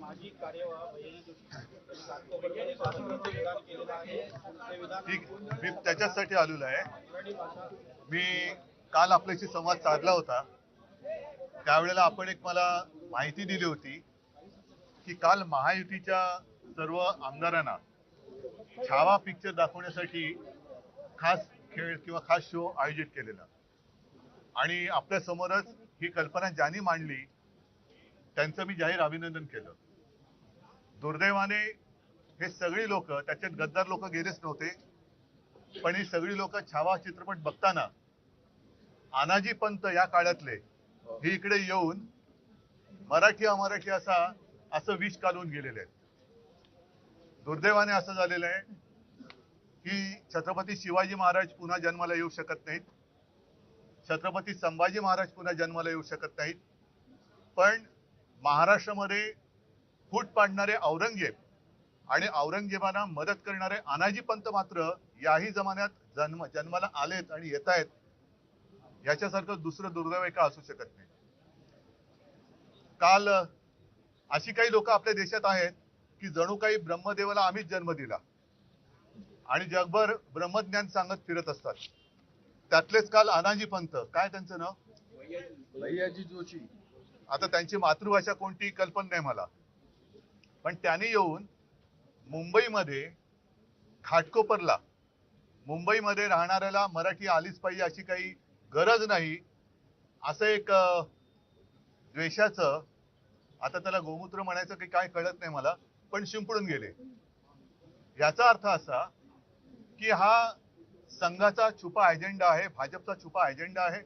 माजी कार्यवाह ठीक. मी त्याच्यासाठी आलेलो आहे. मी काल आपल्याशी संवाद साधला होता. त्यावेळेला आपण एक मला माहिती दिली होती की काल महायुतीच्या सर्व आमदारांना छावा पिक्चर दाखवण्यासाठी खास खेळ किंवा खास शो आयोजित केलेला. आणि आपल्या समोरच ही कल्पना ज्यांनी मांडली त्यांचं मी जाहीर अभिनंदन केलं. दुर्दैवाने हे सगळी लोक त्याच्यात गद्दार लोक गेलेच नव्हते पण ही सगळी लोक छावा चित्रपट बघताना आनाजी पंत या काळातले हे इकडे येऊन मराठी अमराठी असा असं विष कालवून गेलेले आहेत. दुर्दैवाने असं झालेलं आहे की छत्रपती शिवाजी महाराज पुन्हा जन्माला येऊ शकत नाहीत. छत्रपती संभाजी महाराज पुन्हा जन्माला येऊ शकत नाहीत. पण महाराष्ट्रामध्ये फूट पाडणारे औरंगजेब आणि औरंगजेबांना मदत करणारे अनाजी पंत मात्र याही जमान्यात जन्म जन्माला आलेत आणि येत आहेत. याच्यासारखं दुसरं दुर्दैव का असू शकत नाही. काल अशी काही लोक आपल्या देशात आहेत की जणू काही ब्रह्मदेवाला आम्हीच जन्म दिला. आणि जगभर ब्रह्मज्ञान सांगत फिरत असतात. त्यातलेच काल अनाजी पंत. काय त्यांचं नाव? भैयाजी जोशी. आता त्यांची मातृभाषा कोणती? कल्पना नाही मला. पण त्यांनी येऊन मुंबईमध्ये घाटकोपरला मुंबईमध्ये राहणाऱ्याला मराठी आलीच पाहिजे अशी काही गरज नाही. असं एक द्वेषाचं आता त्याला गोमूत्र म्हणायचं की काय कळत नाही मला पण शिंपडून गेले. याचा अर्थ असा की हा संघाचा छुपा अजेंडा आहे भाजपचा छुपा अजेंडा आहे.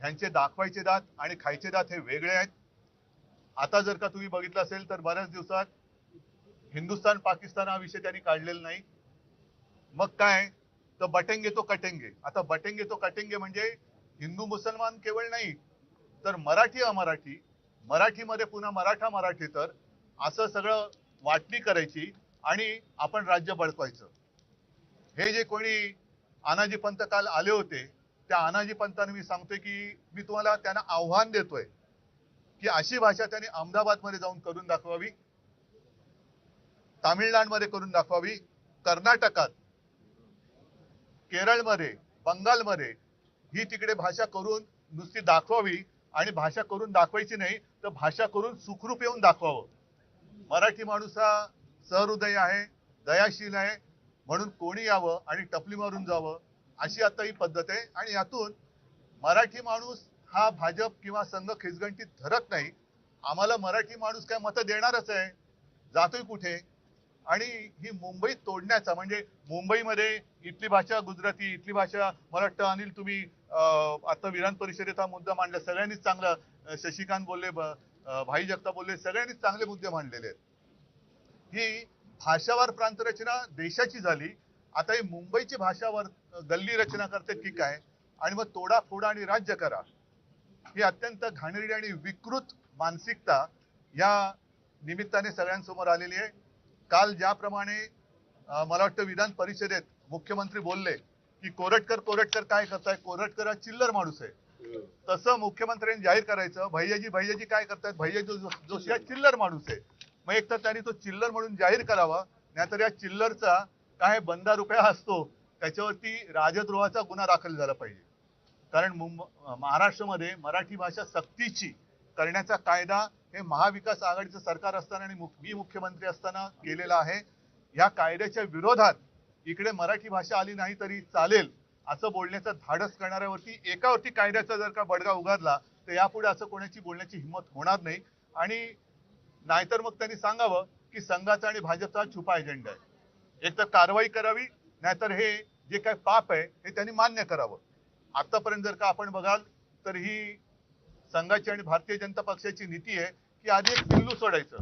ह्यांचे दाखवायचे दात आणि खायचे दात हे वेगळे आहेत. आता जर का तुम्ही बघितलं असेल तर बऱ्याच दिवसात हिंदुस्थान पाकिस्तान हा विषय त्यांनी काढलेला नाही. मग काय? तर बटेंगे तो कटेंगे. आता बटेंगे तो कटेंगे म्हणजे हिंदू मुसलमान केवळ नाही तर मराठी अमराठी मराठीमध्ये पुन्हा मराठा मराठी तर असं सगळं वाटणी करायची आणि आपण राज्य बळकवायचं. हे जे कोणी आनाजी पंत काल आले होते. त्या आनाजी पंतांना मी सांगतोय की मी तुम्हाला त्यांना आव्हान देतोय की अशी भाषा त्यांनी अहमदाबादमध्ये जाऊन करून दाखवावी तामिळनाडूमध्ये करून दाखवावी कर्नाटकात केरळमध्ये बंगालमध्ये ही तिकडे भाषा करून नुसती दाखवावी आणि भाषा करून दाखवायची नाही तर भाषा करून सुखरूप येऊन दाखवावं. मराठी माणूस हा सहृदय आहे दयाशील आहे म्हणून कोणी यावं आणि टपली मारून जावं अशी आता ही पद्धत आहे. आणि यातून मराठी माणूस हा भाजप किंवा संघ खिचगंटीत धरत नाही. आम्हाला मराठी माणूस काय मतं देणारच आहे. जातोय कुठे? आणि ही मुंबई तोडण्याचा म्हणजे मुंबईमध्ये इथली भाषा गुजराती इथली भाषा मला वाटतं अनिल तुम्ही आता विधान परिषदेत हा मुद्दा मांडला. सगळ्यांनीच चांगला शशिकांत बोलले भाई जगता बोलले सगळ्यांनीच चांगले मुद्दे मांडलेले आहेत. ही भाषावार प्रांत रचना देशाची झाली. आता ही मुंबईची भाषावर गल्ली रचना करते की काय? आणि मग तोडा फोडा आणि राज्य करा. ही अत्यंत घाणेरडी आणि विकृत मानसिकता या निमित्ताने सगळ्यांसमोर आलेली आहे. काल ज्याप्रमाणे मला वाटतं विधान परिषदेत मुख्यमंत्री बोलले की कोरटकर कोरटकर काय करताय? कोरटकर हा चिल्लर माणूस आहे. तसं मुख्यमंत्र्यांनी जाहीर करायचं. भैयाजी भैयाजी काय करतायत? भैयाजी जोशी हा चिल्लर माणूस आहे. मग एक तर त्यांनी तो चिल्लर म्हणून जाहीर करावा नाहीतर या चिल्लरचा काय बंदा रुपया असतो त्याच्यावरती राजद्रोहाचा गुन्हा दाखल झाला पाहिजे. कारण मुंब महाराष्ट्रामध्ये मराठी भाषा सक्तीची करण्याचा कायदा हे महाविकास आघाडीचं सरकार असताना आणि मी मुख्यमंत्री असताना केलेला आहे. या कायद्याच्या विरोधात इकडे मराठी भाषा आली नाही तरी चालेल असं बोलण्याचं धाडस करणाऱ्यावरती एकावरती कायद्याचा जर का बडगा उगारला तर यापुढे असं कोणाची बोलण्याची हिंमत होणार नाही. आणि नाहीतर मग त्यांनी सांगावं की संघाचा आणि भाजपचा हा छुपा एजेंडा आहे. एक तर कारवाई करावी नाहीतर हे जे काय पाप आहे हे त्यांनी मान्य करावं. आतापर्यंत जर का आपण बघाल तर ही संघाची आणि भारतीय जनता पक्षाची नीती आहे की आधी एक पिल्लू सोडायचं.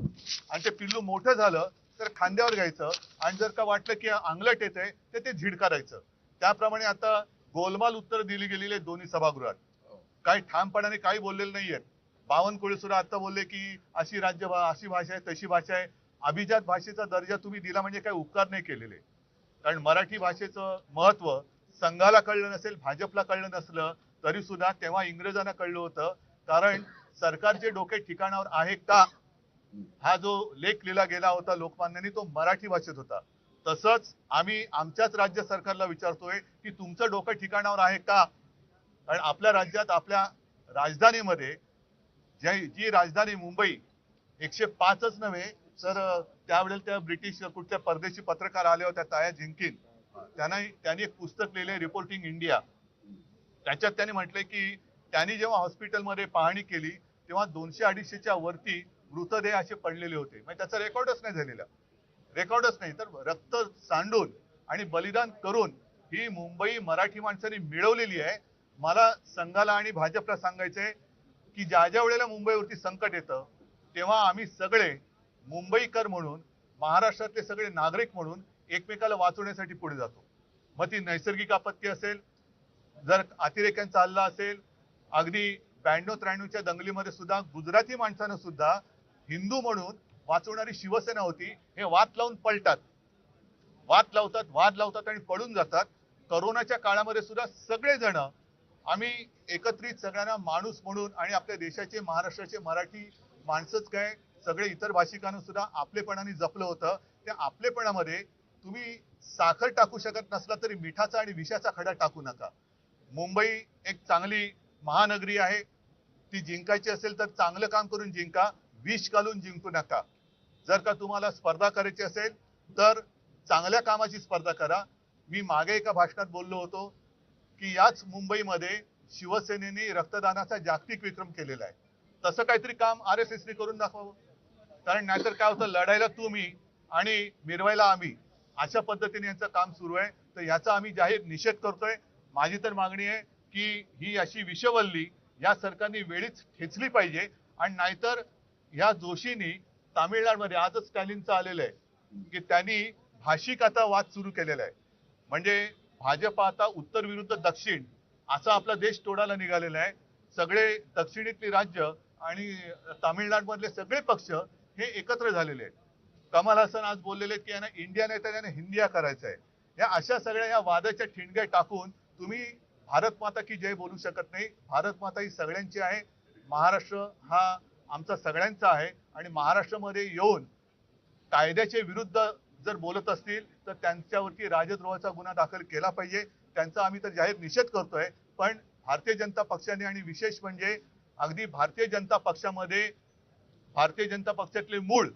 आणि ते पिल्लू मोठं झालं तर खांद्यावर घ्यायचं. आणि जर का वाटलं की अंगलट येत आहे तर ते झिडकारायचं त्याप्रमाणे आता गोलमाल उत्तर दिली गेलेली आहेत दोन्ही सभागृहात. काही ठामपणाने काही बोललेलं नाहीये बावनकुळे सुद्धा आता बोलले की अशी राज्य अशी भाषा आहे तशी भाषा आहे. अभिजात भाषेचा दर्जा तुम्ही दिला म्हणजे काही उपकार नाही केलेले. कारण मराठी भाषेचं महत्त्व संघाला कळलं नसेल भाजपला कळलं नसलं तरी सुद्धा तेव्हा इंग्रजांना कळलं होतं. कारण सरकारचे डोके ठिकाणावर आहे का हा जो लेख लिहिला गेला होता लोकमान्यांनी तो मराठी भाषेत होता. तसंच आम्ही आमच्याच राज्य सरकारला विचारतोय की तुमचं डोकं ठिकाणावर आहे का? कारण आपल्या राज्यात आपल्या राजधानीमध्ये जी जी राजधानी मुंबई एकशे पाचच नव्हे तर त्यावेळेला त्या ब्रिटिश कुठल्या परदेशी पत्रकार आल्या होत्या ताया जिंकीन त्यांना त्यांनी एक पुस्तक लिहिले रिपोर्टिंग इंडिया त्याच्यात त्यांनी म्हटले की त्यांनी जेव्हा हॉस्पिटलमध्ये पाहणी केली तेव्हा दोनशे अडीचशेच्या वरती मृतदेह असे पडलेले होते. म्हणजे त्याचा रेकॉर्डच नाही झालेला. रेकॉर्डच नाही. तर रक्त सांडून आणि बलिदान करून ही मुंबई मराठी माणसांनी मिळवलेली आहे. मला संघाला आणि भाजपला सांगायचंय की ज्या ज्या वेळेला मुंबईवरती संकट येतं तेव्हा आम्ही सगळे मुंबईकर म्हणून महाराष्ट्रातले सगळे नागरिक म्हणून एकमेकाला वाचवण्यासाठी पुढे जातो. मग ती नैसर्गिक आपत्ती असेल जर अतिरेक्यांचा हल्ला असेल अगदी ब्याण्णव त्र्याण्णवच्या दंगलीमध्ये सुद्धा गुजराती माणसानं सुद्धा हिंदू म्हणून वाचवणारी शिवसेना होती हे वाद लावून पलटात. वाद लावतात वाद लावतात आणि पळून जातात. करोनाच्या काळामध्ये सुद्धा सगळेजण आम्ही एकत्रित सगळ्यांना माणूस म्हणून आणि आपल्या देशाचे महाराष्ट्राचे मराठी माणसंच काय सगळे इतर भाषिकांना सुद्धा आपलेपणाने जपलं होतं. त्या आपलेपणामध्ये तुम्ही साखर टाकू शकत नसला तरी मिठाचा आणि विषाचा खडा टाकू नका. मुंबई एक चांगली महानगरी आहे. ती जिंकायची असेल तर चांगलं काम करून जिंका विष घालून जिंकू नका. जर का तुम्हाला स्पर्धा करायची असेल तर चांगल्या कामाची स्पर्धा करा. मी मागे एका भाषणात बोललो होतो की याच मुंबईमध्ये शिवसेनेने रक्तदानाचा जागतिक विक्रम केलेला आहे. तसं काहीतरी काम आर एस एसने करून दाखवावं. कारण नाहीतर काय होतं लढायला तुम्ही आणि मिरवायला आम्ही अशा पद्धतीने यांचं काम सुरू आहे. तर याचा आम्ही जाहीर निषेध करतोय. माझी तर मागणी आहे की ही अशी विषवल्ली या सरकारने वेळीच ठेचली पाहिजे. आणि नाहीतर या जोशींनी तामिळनाडूमध्ये आजच स्टॅलिनचं आलेलं आहे की त्यांनी भाषिक आता वाद सुरू केलेला आहे. म्हणजे भाजप आता उत्तर विरुद्ध दक्षिण असा आपला देश तोडायला निघालेला आहे. सगळे दक्षिणेतली राज्य आणि तामिळनाडूमधले सगळे पक्ष हे एकत्र झालेले आहेत. कमल हसन आज बोललेले की यांना इंडिया नाही तर यांना हिंदिया करायचं आहे. या अशा सगळ्या या वादाच्या ठिणग्या टाकून तुम्ही भारत माता की जय बोलू शकत नाही. भारत माता ही सगळ्यांची आहे. महाराष्ट्र हा आमचा सगळ्यांचा आहे. आणि महाराष्ट्रामध्ये येऊन कायद्याच्या विरुद्ध जर बोलत असतील तर त्यांच्यावरती राजद्रोहाचा गुन्हा दाखल केला पाहिजे. त्यांचा आम्ही तर जाहीर निषेध करतोय. पण भारतीय जनता पक्षाने आणि विशेष म्हणजे अगदी भारतीय जनता पक्षामध्ये भारतीय जनता पक्षातले मूळ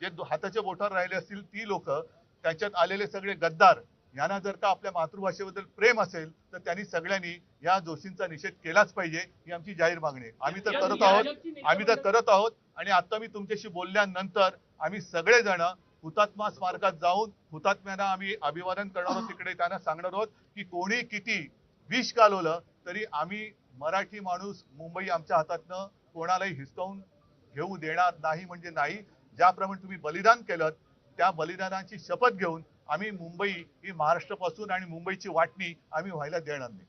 जे हाताच्या बोटावर राहिले असतील ती लोक त्याच्यात आलेले सगळे गद्दार यांना जर का आपल्या मातृभाषेबद्दल प्रेम असेल तर त्यांनी सगळ्यांनी या दोषींचा निषेध केलाच पाहिजे ही आमची जाहीर मागणी आहे. आम्ही तर करत आहोत आम्ही तर करत आहोत आणि आता मी तुमच्याशी बोलल्यानंतर आम्ही सगळेजण हुतात्मा स्मारकात जाऊन हुतात्म्यांना आम्ही अभिवादन करणार आहोत. तिकडे त्यांना सांगणार आहोत की कोणी किती विष कालवलं तरी आम्ही मराठी माणूस मुंबई आमच्या हातातनं कोणालाही हिसकावून घेऊ देणार नाही म्हणजे नाही. ज्याप्रमाणे तुम्ही बलिदान केलं त्या बलिदानाची शपथ घेऊन आम्ही मुंबई ही महाराष्ट्रापासून आणि मुंबईची वाटणी आम्ही व्हायला देणार नाही.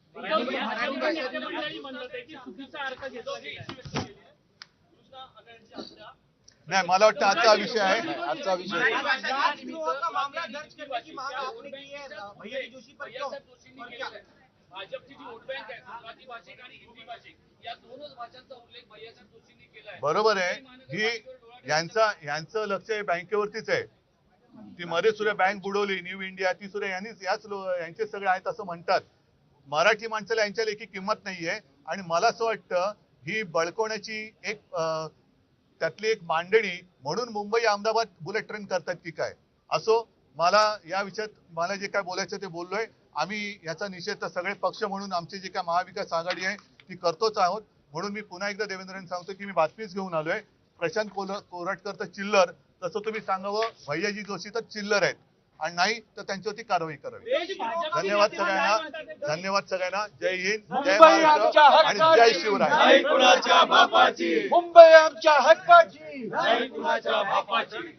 नाही मला वाटतं आजचा विषय आहे. आजचा विषय बरोबर आहे. ही यांचा यांचं लक्ष बँकेवरतीच आहे. ती मध्ये सुद्धा बँक बुडवली न्यू इंडिया ती सुद्धा यांनीच याच यांचे सगळे आहेत असं म्हणतात. मराठी माणसाला यांच्या लेखी किंमत नाहीये. आणि मला असं वाटतं ही बळकवण्याची एक त्यातली एक मांडणी म्हणून मुंबई अहमदाबाद बुलेट ट्रेन करतात की काय? असो मला या विषयात मला जे काय बोलायचं ते बोललोय. आम्ही याचा निषेध तर सगळे पक्ष म्हणून आमची जी काय महाविकास आघाडी आहे ती करतोच आहोत. म्हणून मी पुन्हा एकदा देवेंद्रने सांगतो की मी बातमीच घेऊन आलोय. प्रशांत कोल- कोराटकर तर चिल्लर. तसं तुम्ही सांगावं भैयाजी जोशी तर चिल्लर आहेत. आणि नाही तर त्यांच्यावरती कारवाई करावी. धन्यवाद सगळ्यांना. धन्यवाद सगळ्यांना. जय हिंद जय महाराष्ट्र आणि जय. शिवराय. मुंबई आमच्या हक्काची.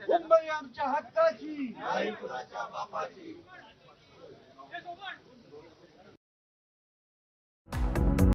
मुंबई आमच्या हक्काची.